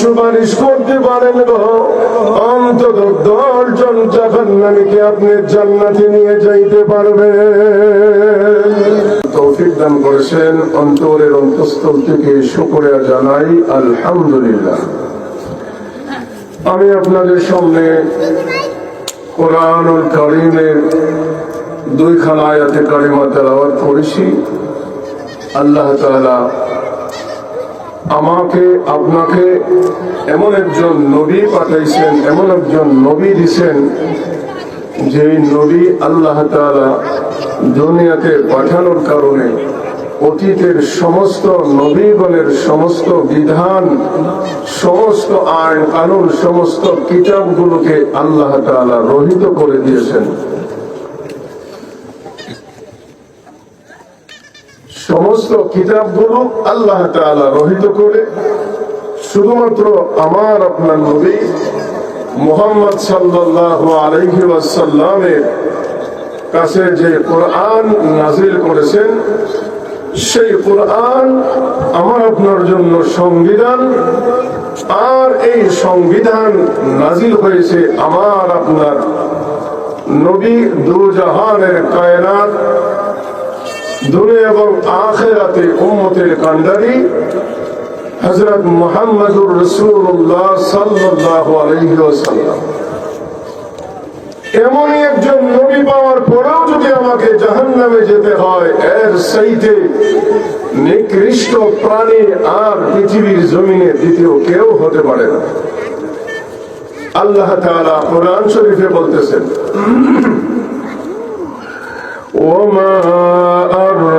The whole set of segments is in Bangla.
সুপারিশ করতে পারেন গো। অন্তত দশ জন জাহান্নামীকে আপনি জান্নাতে নিয়ে যাইতে পারবে তৌফিক দান করেছেন অন্তরের অন্তঃস্থল থেকে শুকরিয়া জানাই, আলহামদুলিল্লাহ। আমি আপনাদের সামনে কোরআনুল করিমের দুইখানা আয়াতে কারিমা তেলাওয়াত করেছি। আল্লাহ তাআলা আমাকে, আপনাকে এমন একজন নবী পাঠাইছেন, এমন একজন নবী দিছেন যে নবী আল্লাহ তাআলা দুনিয়াতে পাঠানোর কারণে অতীতের সমস্ত নবীগণের সমস্ত বিধান, সমস্ত আইন, কানুন, সমস্ত কিতাবগুলোকে আল্লাহ রহিত করে দিয়েছেন। সমস্ত কিতাবগুলো আল্লাহ তাআলা রহিত করে শুধুমাত্র আমার আপনার নবী মোহাম্মদ ওয়াসাল্লামের কাছে যে কোরআন নাজিল করেছেন, সেই কোরআন আমার আপনার জন্য সংবিধান। আর এই সংবিধান নাজিল হয়েছে আমার আপনার নবী দুজাহানের কায়নাত এবং আখেরাতে উম্মতের কান্ডারি এমনই একজন নবী পাওয়ার পরেও যদি আমাকে যেতে হয়, এর নিকৃষ্ট প্রাণী আর পৃথিবীর জমিনে দ্বিতীয় কেউ হতে পারে না। আল্লাহ তাআলা কোরআন শরীফে বলতেছেন, ওমা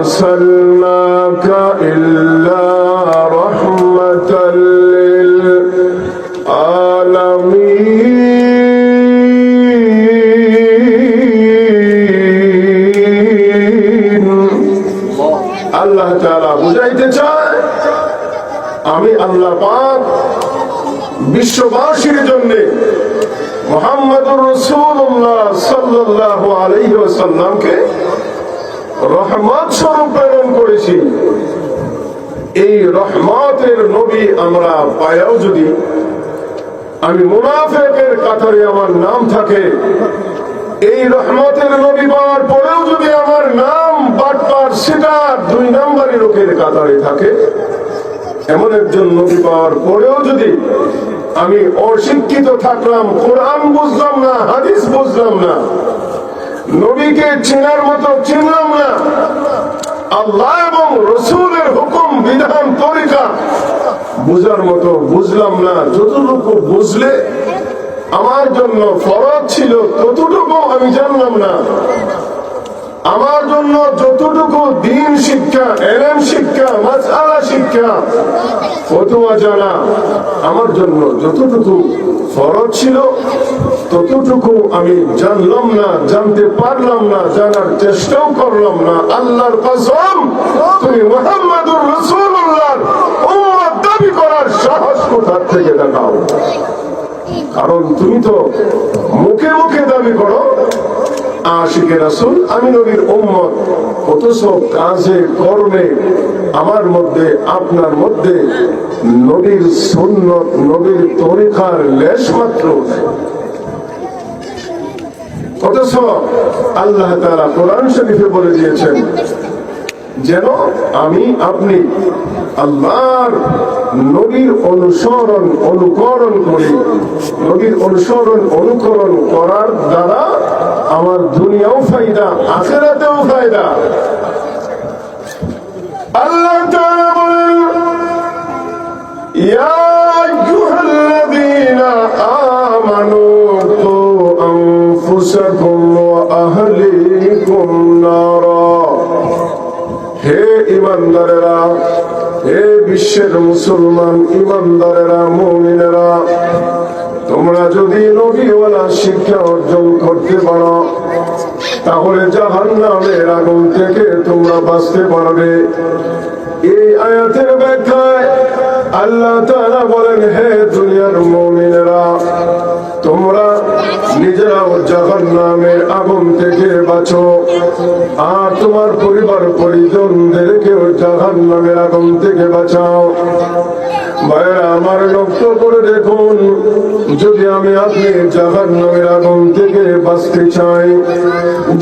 أرسلناك إلا رحمة للعالمين আল্লাহ তাআলা বুঝাইতে চায় আমি আল্লাহ পাক বিশ্ববাসীর জন্য মোহাম্মদুর রসুল্লাহ সাল্লাহ আলাইহি ওয়াসাল্লামকে রহমত স্বরূপ প্রেরণ করেছি। এই রহমতের নবী আমরা পায়াও যদি, আমি মুনাফেকের কাতারে আমার নাম থাকে, এই রহমতের নবী পাওয়ার পরেও যদি আমার নাম বাটপার সেটা দুই নাম্বারি লোকের কাতারে থাকে, এমন একজন নবী পাওয়ার পরেও যদি আমি অশিক্ষিত থাকলাম, কোরআন বুঝলাম না, হাদিস বুঝলাম না নবীকে চেনার মতো চিনলাম না। আল্লাহ এবং রসুলের হুকুম, বিধান, তরিকা বুঝার মতো বুঝলাম না। যতটুকু বুঝলে আমার জন্য ফরজ ছিল ততটুকু আমি জানলাম না। আমার জন্য যতটুকু দিন শিক্ষা এলএম শিক্ষা, মাসআলা শিক্ষা, ফতুয়া জানা, আমার জন্য যতটুকু ফরজ ছিল, ততটুকু আমি জানলাম না, জানতে পারলাম না, জানার চেষ্টাও করলাম না। আল্লাহর কসম, তুমি মোহাম্মদুর রাসূলুল্লাহর উম্মত দাবি করার সাহস কোথা থেকে দেখাও? কারণ তুমি তো মুখে মুখে দাবি করো আশিকে রাসুল, আমি নবীর উম্মত। অথচ কাজে, কর্মে, আমার মধ্যে, আপনার মধ্যে নবীর সুন্নত, নবীর তরিকার লেশ মাত্র। অথচ আল্লাহ তারা কোরআন শরীফে বলে দিয়েছেন, যেন আমি, আপনি আল্লাহর নবীর অনুসরণ, অনুকরণ করি। নবীর অনুসরণ, অনুকরণ করার দ্বারা আমার দুনিয়াও ফায়দা, আখেরাতেও ফায়দা। আল্লাহ ইয়া বিশ্বের মুসলমান ইমানদারেরা, মমিনেরা, তোমরা যদি নবীওয়ালা শিক্ষা অর্জন করতে পারো, তাহলে জাহান নামের আগুন থেকে তোমরা বাঁচতে পারবে। এই আয়াতের ব্যাখ্যায় আল্লাহ তারা বলেন, হে দুনিয়ার মুমিনেরা তোমরা নিজেরাও জাহান নামের আগুন থেকে বাঁচো। আর তোমার পরিবার পরিজনদেরকেও জাহান নামের আগুন থেকে বাঁচাও। ভাইরা আমার লক্ষ্য করে দেখুন, যদি আমি আপনি জাহান নামের আগুন থেকে বাঁচতে চাই,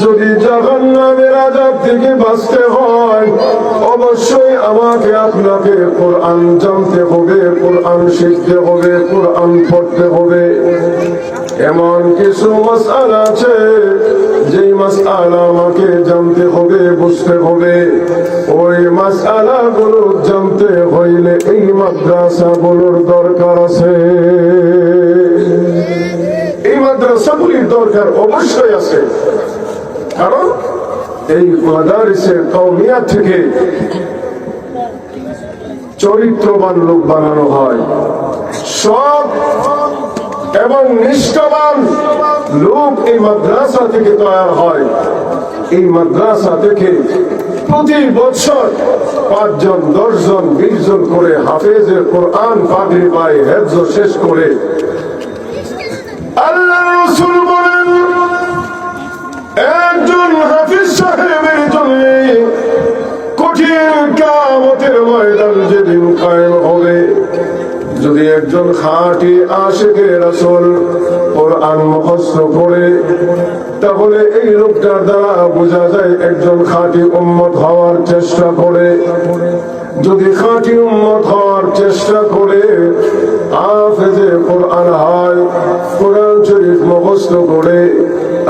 যদি জাহান নামের আজাব থেকে বাঁচতে হয়, অবশ্যই আমাকে আপনাকে কোরআন জানতে হবে, কোরআন শিখতে হবে, কোরআন পড়তে হবে। এমন কিছু মাসাল আছে, যেই মাসালা আমাকে জানতে হবে, বুঝতে হবে। ওই মাসালা গুলো জানতে হইলে এই মাদ্রাসা গুলোর দরকার আছে। এই মাদ্রাসাগুলির দরকার অবশ্যই আছে। কারণ এই মাদারিসের কৌমিয়া থেকে চরিত্রবান লোক বানানো হয়। সব এবং নিষ্ঠবান লোক এই মাদ্রাসা থেকে তৈরি হয়। এই মাদ্রাসা থেকে প্রতি বছর পাঁচজন, দশজন বিশ জন করে হাফেজের কোরআন পাগড়ি পায় হেফজ শেষ করে। আল্লাহ রসুল বলেন, একজন হাফিজ সাহেবের জন্য একজন খাঁটি আশেকে রাসূল কোরআন মুখস্থ করে তাহলে এই লোকটার দ্বারা বোঝা যায় একজন খাঁটি উম্মত হওয়ার চেষ্টা করে। যদি খাঁটি উম্মত হওয়ার চেষ্টা করে, হাফেজে কোরআন হয়, কোরআন শরীফ মুখস্থ করে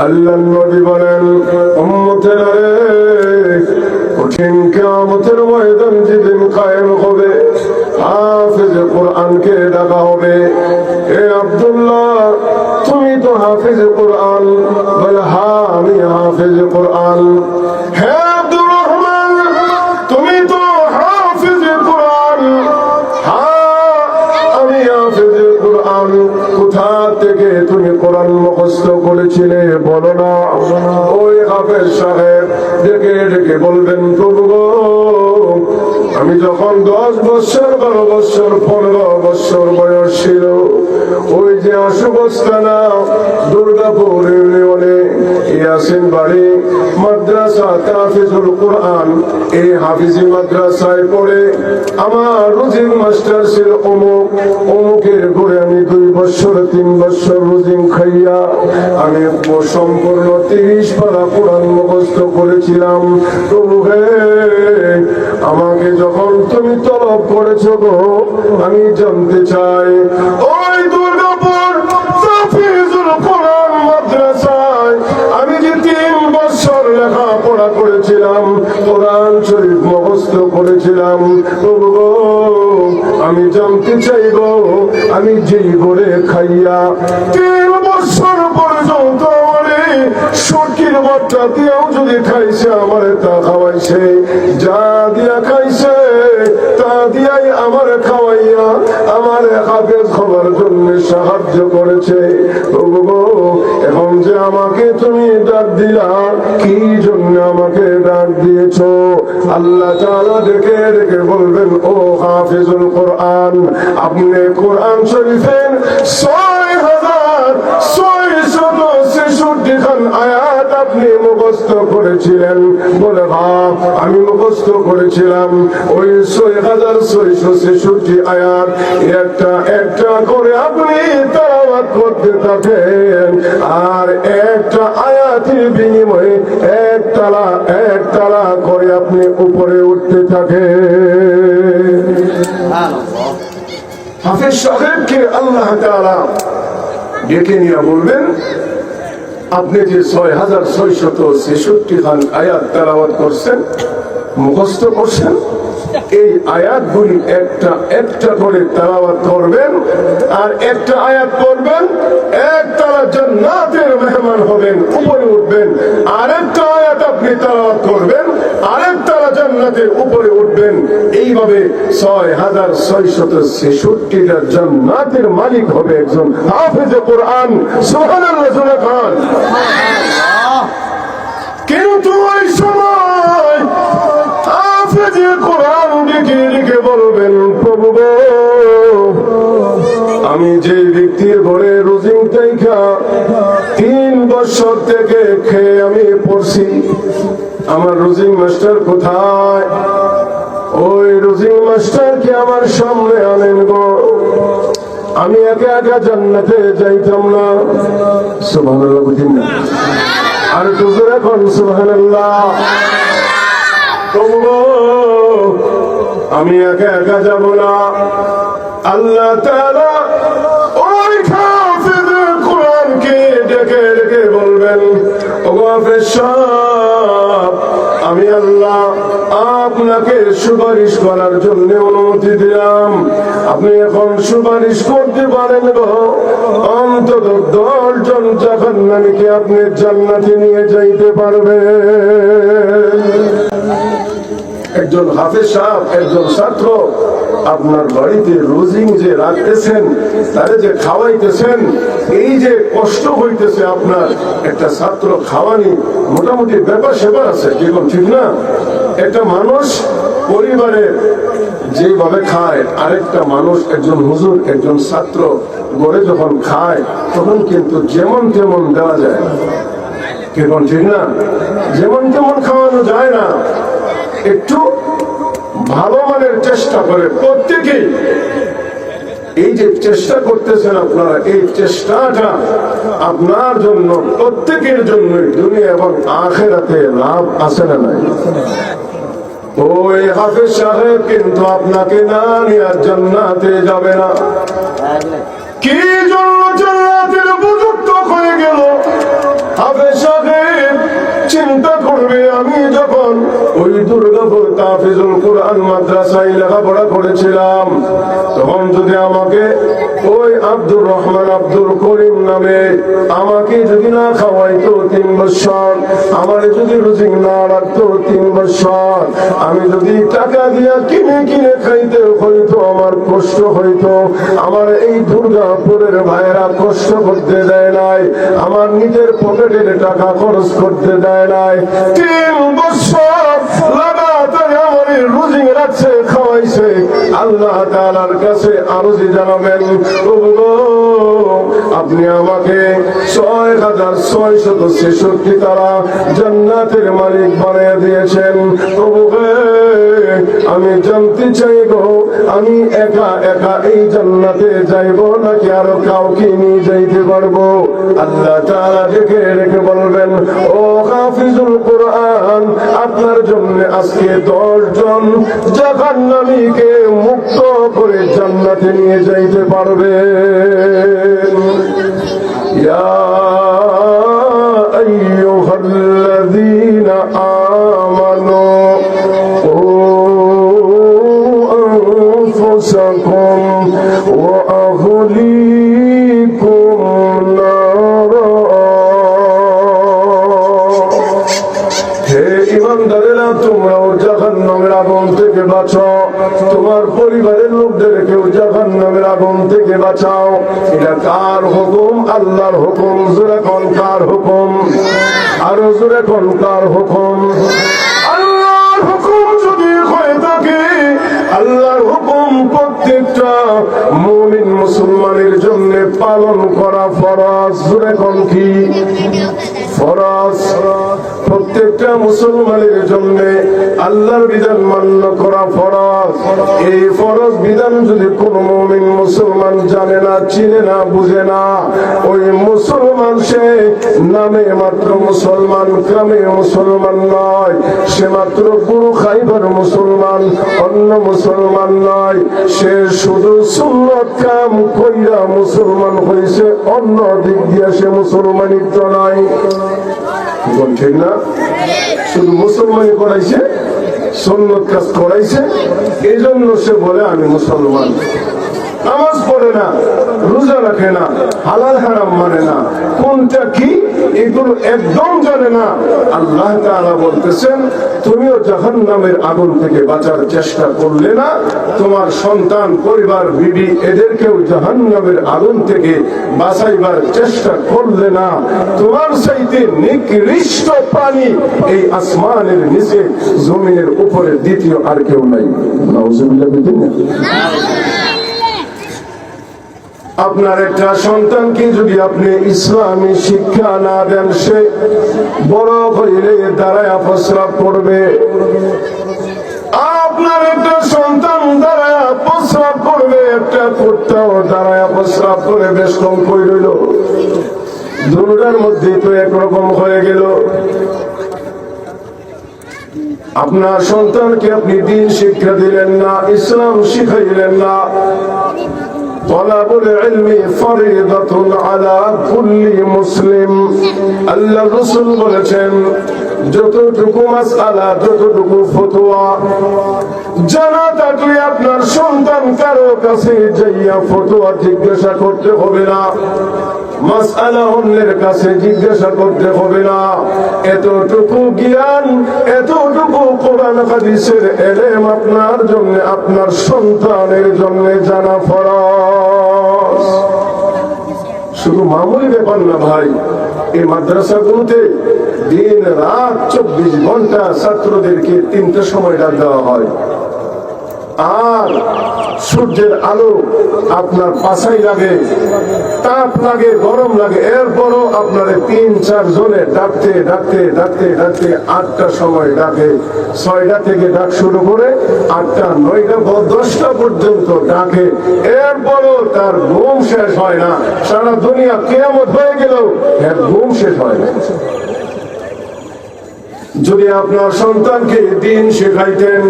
আল্লাহ নবী বলেন, উম্মতের রে কঠিন কিয়ামতের ময়দান যেদিন কায়েম হবে, হাফেজ কোরআনকে ডাকা হবে। এ আব্দুল্লাহ, তুমি তো হাফেজ কোরআন, বলে হা, আমি হাফেজ কোরআন। বলবেন প্রভু আমি যখন দশ বছর বারো বছর পনেরো বছর বয়স ছিল ওই যে আশুবস্তানা দুর্গাপুর ইউনিয়নে ইয়াসিন বাড়ি, মাদ্রাসা তাফিজুল কোরআন, এই হাফিজি মাদ্রাসায় পড়ে আমার রুজিং মাস্টার ছিল অমুক, অমুকের ঘরে আমি দুই বছর, তিন বছর রুজিং খাইয়া আমি সম্পূর্ণ তিরিশ পারা কোরআন মুখস্থ করেছিলাম। প্রভু হে, আমাকে যখন তুমি তলব করেছ গো, আমি জানতে চাই, ওই করেছিলাম, কোরআন শরীফ মুখস্থ করেছিলাম। আমি জানতে চাইব আমি যেই করে খাইয়া তিন বছর পর্যন্ত দিয়েও যদি খাইছে, আমারে তা খাওয়াইছে। যা দিয়া খাইছে, তা দিয়াই খাওয়াইয়া জন্য সাহায্য করেছে। যে আমাকে তুমি ডাক দিলা, কি জন্য আমাকে ডাক দিয়েছ? আল্লাহ ডেকে ডেকে বলবেন, ও হাফিজুল কোরআন, আপনি কোরআন ছয় হাজার আয়াত আপনি মুখস্থ করেছিলেন। বলে ভাব আমি মুখস্থ করেছিলাম। ওই ছয় হাজার ছয়শো ছেষট্টি আয়াত, একটা একটা করে আপনি করতে থাকেন। আর একটা আয়াতের বিনিময়ে এক তালা এক তালা করে আপনি উপরে উঠতে থাকেন। হাফিজ সাহেবকে আল্লাহ তাআলা ডেকে নিয়ে বলবেন, আপনি যে ছয় হাজার ছয়শত ছেষট্টি খান আয়াত তালাবাদ করছেন, মুখস্থ করছেন এই আয়াতগুলি একটা একটা করে তালাবাদ করবেন আর একটা আয়াত করবেন এক তারা জান্নাতের মেহমান হবেন উপরে উঠবেন আরেকটা আয়াত আপনি তালাবাদ করবেন আরেক তারা জান্নাতের উপরে উঠবেন। এইভাবে ছয় হাজার ছয়শত ছেষট্টিটা জান্নাতের মালিক হবে একজন হাফেজে কোরআন। সোহানার রসুল খান কিন্তু ওই সময় হাফেজে ডেকে বলবেন, প্রভু আমি যে ব্যক্তির ঘরে রোজিং তাইখা তিন বছর থেকে খেয়ে আমি পড়ছি, আমার রুজিং মাস্টার কোথায়? ওই রুজিং মাস্টার কি আমার সামনে আনেন গো? আমি একা একা জান্নাতে যাইতাম না। বুঝিন না? আর একটু জোরে কোন সুবহানাল্লাহ। তবুও আমি একা একা যাব না। আল্লাহ তাআলা ওই হাফিজ কোরআনকে ডেকে ডেকে বলবেন ও হাফিজ আমি আল্লাহ আপনাকে সুপারিশ করার জন্য অনুমতি দিলাম। আপনি এখন সুপারিশ করতে পারেন গো। অন্তত দশ জন জাহান্নামীকে আপনি জান্নাতে নিয়ে যাইতে পারবেন। একজন হাফেজ সাহেব, একজন ছাত্র, আপনার বাড়িতে রোজিং যে রাখতেছেন, তারে যে খাওয়াইতেছেন, এই যে কষ্ট হইতেছে আপনার, একটা ছাত্র খাওয়ানি মোটামুটি ব্যাপার সেবার আছে কীরকম ঠিক না? একটা মানুষ পরিবারের যেভাবে খায়, আরেকটা মানুষ, একজন হুজুর, একজন ছাত্র গড়ে যখন খায়, তখন কিন্তু যেমন তেমন দেওয়া যায়। কীরকম ঠিক না? যেমন তেমন খাওয়ানো যায় না। একটু ভালো মানের চেষ্টা করে প্রত্যেকেই এই যে চেষ্টা করতেছেন আপনারা, এই চেষ্টাটা আপনার জন্য, প্রত্যেকের জন্য দুনিয়া এবং আখেরাতে লাভ আছে না নাই? ওই হাফেজ সাহেব কিন্তু আপনাকে না নিয়ে জান্নাতে যাবে না। কি জন্য জান্নাতের উপযুক্ত হয়ে গেল? হাফেজ সাহেব চিন্তা আমি যখন ওই দুর্গাপুর তাফিজুল কোরআন মাদ্রাসায় লেখাপড়া করেছিলাম, তখন যদি আমাকে ওই আব্দুর রহমান আব্দুল করিম নামে আমাকে যদি না খাওয়াইতো তিন বছর, আমার যদি রুজি না রাখতো তিন বছর, আমি যদি টাকা দিয়া কিনে কিনে খাইতে হইতো আমার কষ্ট হইতো। আমার এই দুর্গাপুরের ভাইয়েরা কষ্ট করতে দেয় নাই। আমার নিজের পকেটের টাকা খরচ করতে দেয় নাই। তিন বছর আপনি আমাকে ছয় হাজার ছয় শত ছেষট্টি তারা জান্নাতের মালিক বানিয়ে দিয়েছেন। প্রভু আমি জানতে চাইব আমি একা একা এই জান্নাতে যাইব নাকি আরও কাউকে নিয়ে যাইতে পারব? আল্লাহ তাআলা দেখে রেখে বলবেন, ও হাফিজুল কোরআন, আপনার জন্য আজকে দশ জন জাহান্নামীকে মুক্ত করে জান্নাতে নিয়ে যাইতে পারবে। يا বাঁচাও। এটা কার হুকুম? আল্লাহর হুকুম। জোরে কোন কার হুকুম? আরও জোরে কোন কার হুকুম? আল্লাহর হুকুম যদি হয়ে থাকে, আল্লাহর হুকুম প্রত্যেকটা মুমিন মুসলমানের জন্য পালন করা ফরজ। জোরে কোন কি? ফরজ। প্রত্যেকটা মুসলমানের জন্য আল্লাহর বিধান মান্য করা ফরজ। এই ফরজ বিধান যদি কোন মুমিন মুসলমান জানে না, চিনে না, বুঝে না, ওই মুসলমান সে নামে মাত্র মুসলমান কামে মুসলমান নয়, সে মাত্র গুরু খাইবার মুসলমান, অন্য মুসলমান নয়, সে শুধু সুন্নত কাম কইরা মুসলমান হয়েছে অন্য দিক দিয়ে সে মুসলমানিত্ব নয় ঠিক না? শুধু মুসলমানই করাইছে? সন্ন্যত কাজ করাইছে এই জন্য সে বলে আমি মুসলমান। নামাজ পড়ে না, রোজা রাখে না, হালাল হারাম মানে না। কোনটা কি? এগুলো একদম জানে না। আল্লাহ বলতেছেন, তুমিও জাহান নামের আগুন থেকে বাঁচার চেষ্টা করলে না, তোমার সন্তান, পরিবার, বিবি, এদেরকেও জাহান নামের আগুন থেকে বাঁচাইবার চেষ্টা করলে না। তোমার চাইতে নিকৃষ্ট প্রাণী এই আসমানের নিচে, জমিনের উপরে দ্বিতীয় আর কেউ নাই। নাউজুবিল্লাহ বিদিন। আপনার একটা সন্তানকে যদি আপনি ইসলামী শিক্ষা না দেন, সে বড় হইলে দ্বারায় প্রস্রাব করবে। আপনার একটা সন্তান দ্বারা প্রস্রাব করবে, একটা কুত্তাও দ্বারা প্রস্রাব করে বেশ কম করে রইল। দুটার মধ্যে তো একরকম হয়ে গেল। আপনার সন্তানকে আপনি দিন শিক্ষা দিলেন না, ইসলাম শিখাইলেন না। طلب العلم فريضة على كل মুসলিম আল্লাহ রসুল বলেছেন যতটুকু মাসআলা, যতটুকু ফতোয়া জানা থাকলে আপনার সন্তান কারও কাছে যাইয়া ফতোয়া জিজ্ঞাসা করতে হবে না। অন্যের কাছে জিজ্ঞাসা করতে হবে না। এতটুকু জ্ঞান, এতটুকু আপনার জন্য, আপনার সন্তানের জন্য জানা ফরজ। শুধু মামুলি ব্যাপার না ভাই, এই মাদ্রাসাগুলোতে দিন, রাত, চব্বিশ ঘণ্টা ছাত্রদেরকে তিনটে সময় ডাক দেওয়া হয়। আর সূর্যের আলো আপনার পাশাই লাগে, তাপ লাগে, গরম লাগে। এরপরও আপনার তিন, চার জনে ডাকতে ডাকতে ডাকতে ডাকতে আটটা সময় ডাকে। ছয়টা থেকে ডাক শুরু করে আটটা, নয়টা দশটা পর্যন্ত ডাকে। এরপরও তার ঘুম শেষ হয় না। সারা দুনিয়া কেমন হয়ে গেল এর ঘুম শেষ হয় না। যদি আপনার সন্তানকে দিন শেখাইতেন,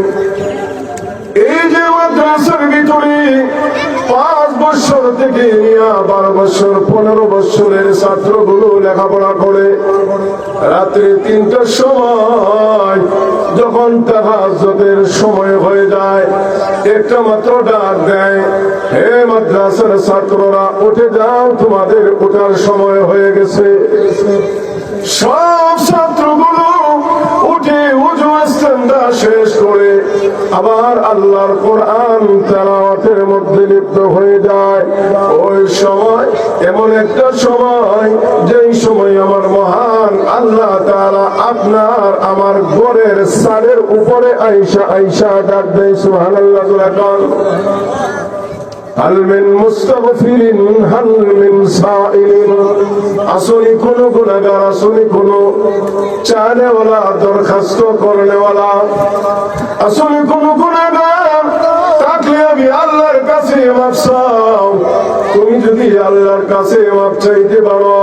এই যে মাদ্রাসার ভিতরে পাঁচ বছর থেকে নিয়ে বারো বছর, পনেরো বছরের ছাত্রগুলো লেখাপড়া করে, রাত্রে তিনটার সময় যখন তাহাজের সময় হয়ে যায়, একটা মাত্র ডাক দেয়, হে মাদ্রাসার ছাত্ররা, উঠে যাও, তোমাদের ওঠার সময় হয়ে গেছে। সব শেষ করে আবার আল্লাহর কোরআন তেলাওয়াতের মধ্যে লিপ্ত হয়ে যায়। ওই সময়, এমন একটা সময়, যেই সময় আমার মহান আল্লাহ তারা আপনার আমার ঘরের সারের উপরে আইসা আইসা ডাক দেয়, সুবহানাল্লাহ এখন হাল মিন মুস্তাগফিরিন হাল মিন সাইলিন আসলে কোন গুনাহগার আসলে কোন চানেওয়ালা দরখাস্ত করনেওয়ালা। আসলে কোন গুনাহগার থাকলে আমি আল্লাহর কাছে মাপ চাও। তুমি যদি আল্লাহর কাছে মাপ চাইতে পারো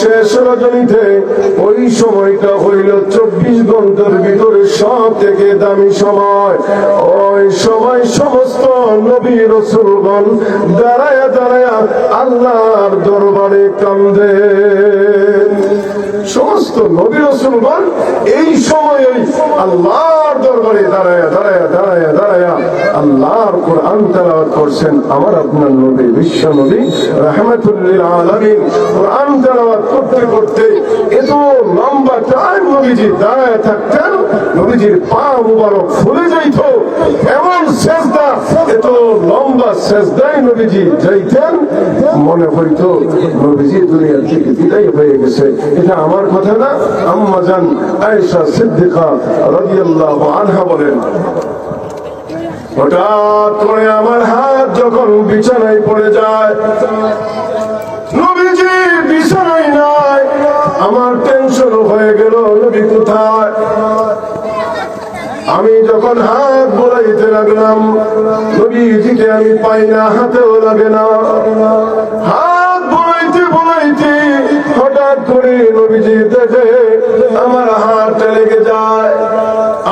শেষ রজনীতে ওই সময়টা হইল চব্বিশ ঘণ্টার ভিতরে সব থেকে দামি সময়। ওই সময় সমস্ত নবী রসুলগণ দাঁড়ায়া দাঁড়ায়া আল্লাহর দরবারে কান্দে। সমস্ত নবী রসুলগণ এই সময়ে আল্লাহর দরবারে দাঁড়ায়া দাঁড়ায়া দাঁড়ায়া দাঁড়ায়া আল্লাহর কোরআন তেলাওয়াত করছেন আমার আপনার নবী, বিশ্ব নবী, রহমতুল্লিল আলমী কোরআন তেলাওয়াত করতে করতে লম্বা টাইম দাঁড়ায় থাকতেন, নবীজির পা মুবারক ফুলে যাইত। এমন এত লম্বা নবীজি যাইতেন। মনে নবীজি থেকে বিদায় হয়ে গেছে। এটা আমার কথা না, আম্মা জান আয়েশা সিদ্দিকা রাদিয়াল্লাহু আনহা বলেন। হঠাৎ করে আমার হাত যখন বিছানায় পড়ে যায় আমার টেনশন হয়ে গেল নবী কোথায়? আমি যখন হাত বোলাইতে লাগলাম, নবীজিকে আমি পাই না, হাতেও লাগে না। হাত বোলাইতে বোলাইতে হঠাৎ করে নবীজি দেখে আমার হাতটা লেগে যায়।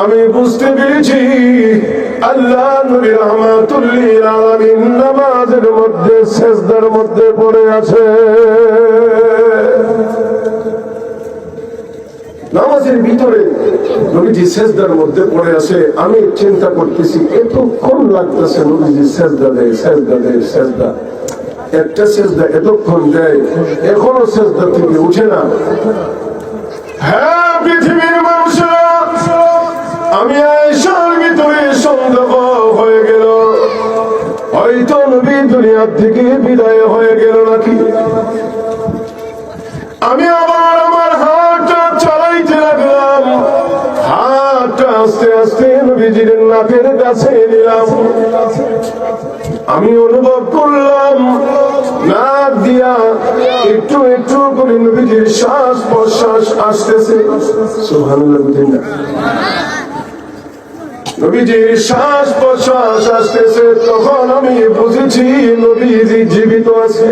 আমি বুঝতে পেরেছি, আল্লাহ নবী রহমাতুল্লিল নামাজের মধ্যে, সেজদার মধ্যে পড়ে আছে। নামাজের ভিতরে নবীজি সেজদার মধ্যে পড়ে আছে আমি চিন্তা করতেছি এত কম লাগতেছে নবীজি সেজদা দেয় সেজদা দেয়, সেজদা। একটা সেজদা এতক্ষণ দেয়, এখনও সেজদা থেকে উঠে না। হ্যাঁ পৃথিবীর মানুষেরা আমি আয়েশার ভিতরে সন্দেহ হয়ে গেল। হয়তো নবী দুনিয়ার থেকে বিদায় হয়ে গেল নাকি? আমি আবার আমার লাগলাম হাতটা আস্তে আস্তে নাকের কাছে নিলাম। আমি অনুভব করলাম একটু একটু করে নবীজির শ্বাস প্রশ্বাস আসতেছে। নবীজির শ্বাস প্রশ্বাস আসতেছে, তখন আমি বুঝেছি নবীজি জীবিত আছে।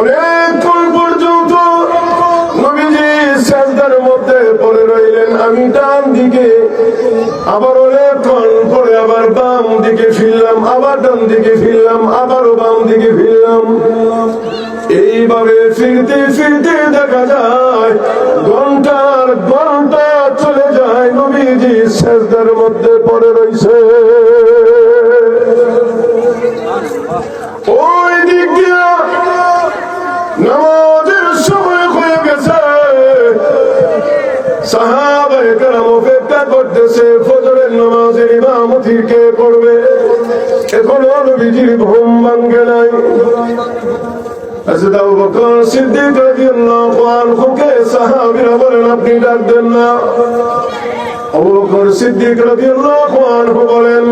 অনেকক্ষণ পর্যন্ত সাজদার মধ্যে পড়ে রইলেন আমি ডান দিকে। আবার অনেকক্ষণ পরে আবার বাম দিকে ফিরলাম, আবার ডান দিকে ফিরলাম, আবারও বাম দিকে ফিরলাম। এইভাবে ফিরতে ফিরতে দেখা যায়, ঘণ্টার ঘণ্টা চলে যায় নবীজি সাজদার মধ্যে পড়ে রইছে। নবীজির বলেন, আপনি না। বলেন,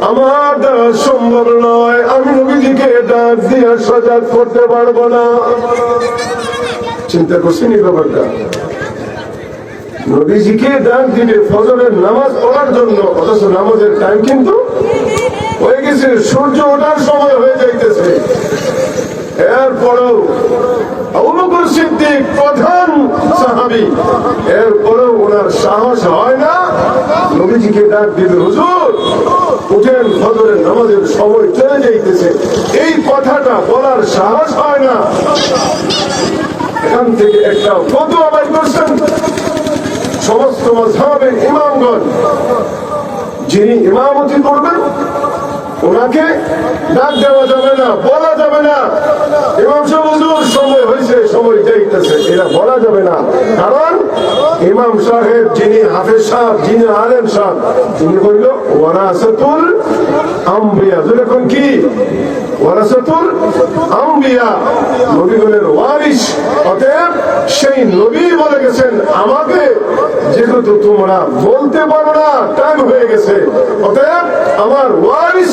আমার দ্বারা সম্ভব নয়, আমি নবীজিকে ডাক দিয়ে সজাগ করতে পারব না। চিন্তা করছেন এই ব্যাপারটা? নবীজিকে ডাক দিলে ফজরের নামাজ পড়ার জন্য, অথচ নামাজের টাইম কিন্তু হয়ে গেছে, সূর্য ওঠার সময় হয়ে যাইতেছে। এরপরেও ওনার সাহস হয় না। চলে যাইতেছে। এই কথাটা বলার সাহস হয় না। এখান থেকে একটা ফতুয়া বাই করছেন সমস্ত মজহাবের ইমামগণ। যিনি ইমামতি করবেন ওনাকে ডাক দেওয়া যাবে না, বলা যাবে না। ইমাম সাহেব, হুজুর, সময় হয়েছে, সময় যাইতেছে। এটা বলা যাবে না। কারণ ইমাম সাহেব, যিনি হাফেজ সাহেব, যিনি আলেম সাহেব, তিনি বলল ওয়ারাসাতুল আম্বিয়া। যেরকম কি? ওয়ারাসাতুল আম্বিয়া। নবীগণের ওয়ারিস অতএব সেই নবী বলে গেছেন, আমাকে যেহেতু তোমরা বলতে পারো না টাইম হয়ে গেছে। অতএব আমার ওয়ারিস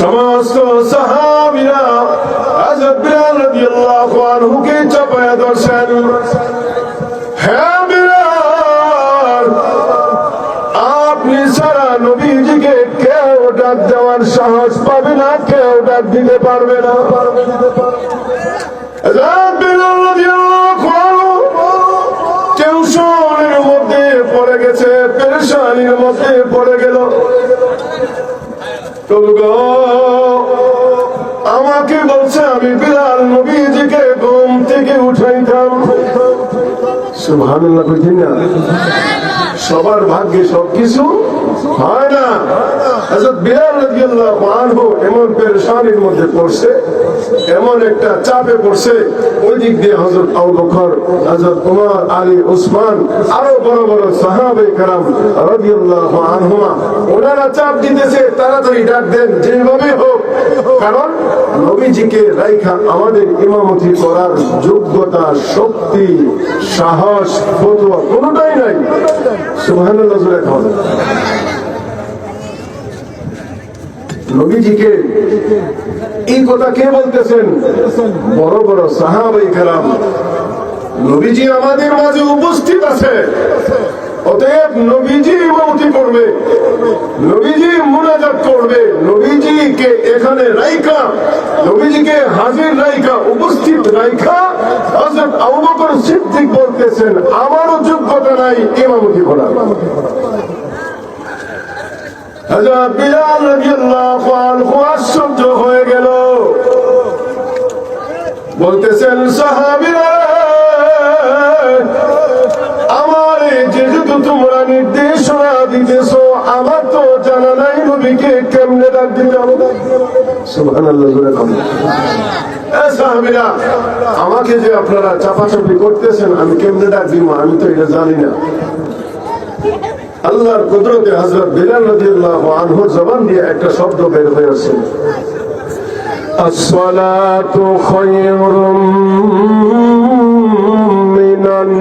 সমস্ত সাহাবিরা হযরত বিলাল রাদিয়াল্লাহু আনহুকে চাপায়া ধরছেন। হ্যাঁ বিলাল, আপনি সারা নবীজিকে কেউ ডাক দেওয়ার সাহস পাবে না, কেউ ডাক দিতে পারবে না। হযরত বিলাল রাদিয়াল্লাহু আনহু মধ্যে পড়ে গেছে, পেরেশানির মধ্যে পড়ে গেল। তবু গো, আমাকে বলছে আমি বিলাল নবীজিকে ঘুম থেকে উঠাইতাম। সুবহানাল্লাহ কইছেন না? সবার ভাগ্যে সবকিছু হয় না হযরত বিলাল রাদিয়াল্লাহু আনহু এমন পেরেশানির মধ্যে পড়ছে এমন একটা চাপে পড়ছে ওই দিক দিয়ে হযরত আবু বকর হযরত ওমর আলী ওসমান আরো বড় বড় সাহাবে کرام রাদিয়াল্লাহু আনহুমা ওনারা চাপ দিতেছে তাড়াতাড়ি ডাক দেন যেভাবে হোক কারণ নবীজিকে রাইখা আমাদের ইমামতি করার যোগ্যতা শক্তি সাহস ফতুয়া কোনোটাই নাই সুবহানাল্লাহ জোরে খাওয়া নবীজিকে এই কথা কে বলতেছেন? বড় বড় সাহাবাই খেলাম নবীজি আমাদের মাঝে উপস্থিত আছে অতএব নবীজি ইমামতি করবে, নবীজি মুনাজাত করবে, নবীজিকে এখানে রাইকা নবীজিকে হাজির রাইকা উপস্থিত রাইকা হযরত আবু বকর সিদ্দিক বলতেছেন, আমারও যোগ্যতা নাই ইমামতি করার। হযরত বিলাল রাদিয়াল্লাহু আনহু আশ্চর্য হয়ে গেল। বলতেছেন, সাহাবীরা আমাকে যে আপনারা চাপাচাপি করতেছেন, আমি কেমনে ডাক দিব? আমি তো এটা জানি না। আল্লাহর কুদরতে হাজরত বিলাল রাদিয়াল্লাহু জবান দিয়ে একটা শব্দ বের হয়ে আছে খায়রুম মিনান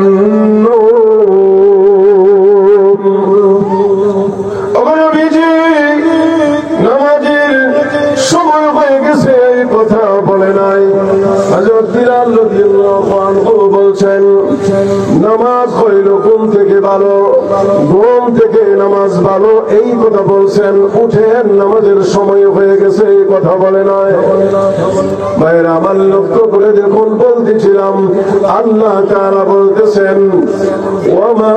কথা বলে নাই। হযরত বিলাল রাদিয়াল্লাহু আনহু বলছেন, নামাজ হইল ঘুম থেকে ভালো, ঘুম থেকে নামাজ ভালো। এই কথা বলছেন, উঠেন, নামাজের সময় হয়ে গেছে, এই কথা বলে নাই। ভাইয়ের, আমার লক্ষ্য করে দেখুন, বলতেছিলাম, আল্লাহ তাআলা বলতেছেন ওমা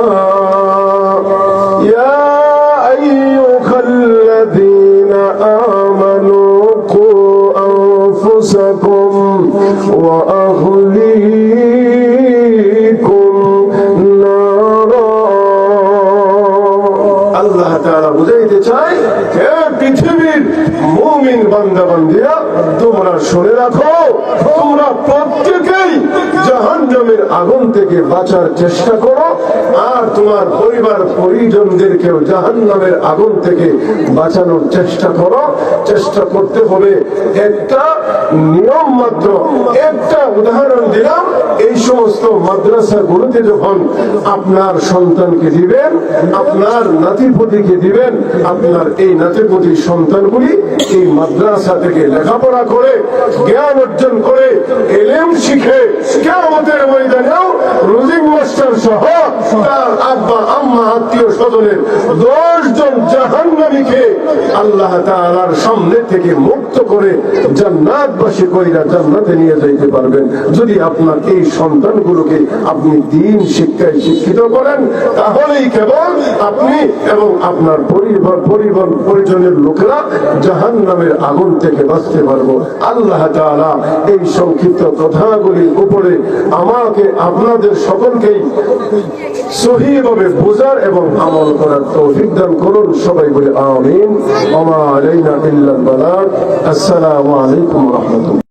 মুমিন বান্দা তোমরা শুনে রাখো তোমরা প্রত্যেকেই জাহান্নামের আগুন থেকে বাঁচার চেষ্টা করো, আর তোমার পরিবার পরিজনদেরকেও জাহান্নামের আগুন থেকে বাঁচানোর চেষ্টা করো। চেষ্টা করতে হবে একটা নিয়ম মাত্র। একটা উদাহরণ দিলাম, এই সমস্ত মাদ্রাসাগুলোতে যখন আপনার সন্তানকে দিবেন, আপনার নাতিপতিকে দিবেন, আপনার এই নাতিপতি সন্তানগুলি এই মাদ্রাসা থেকে লেখাপড়া করে, জ্ঞান অর্জন করে, এলেম শিখে কেমতের ময়দানেও রুজিং মাস্টার সহ তার আব্বা, আম্মা, আত্মীয় স্বজনের দশ জন জাহান্নামীকে আল্লাহ তাআলার সামনে থেকে মুক্ত করে জান্নাতবাসী কইরা জান্নাতে নিয়ে যাইতে পারবেন। যদি আপনার এই সন্তানগুলোকে আপনি দিন শিক্ষায় শিক্ষিত করেন, তাহলেই কেবল আপনি এবং আপনার পরিবার পরিবার, পরিজনের লোকেরা জাহান নামের আগুন থেকে বাঁচতে পারব। আল্লাহ তাআলা এই সংক্ষিপ্ত কথাগুলির উপরে আমাকে আপনাদের সকলকেই সহিভাবে বোঝার এবং আমল করার তৌফিক দান করুন। সবাই বলে আমিন। আমার আলাইনা ইল্লাল আসসালামু আলাইকুম ওয়া রাহমাতুল্লাহ।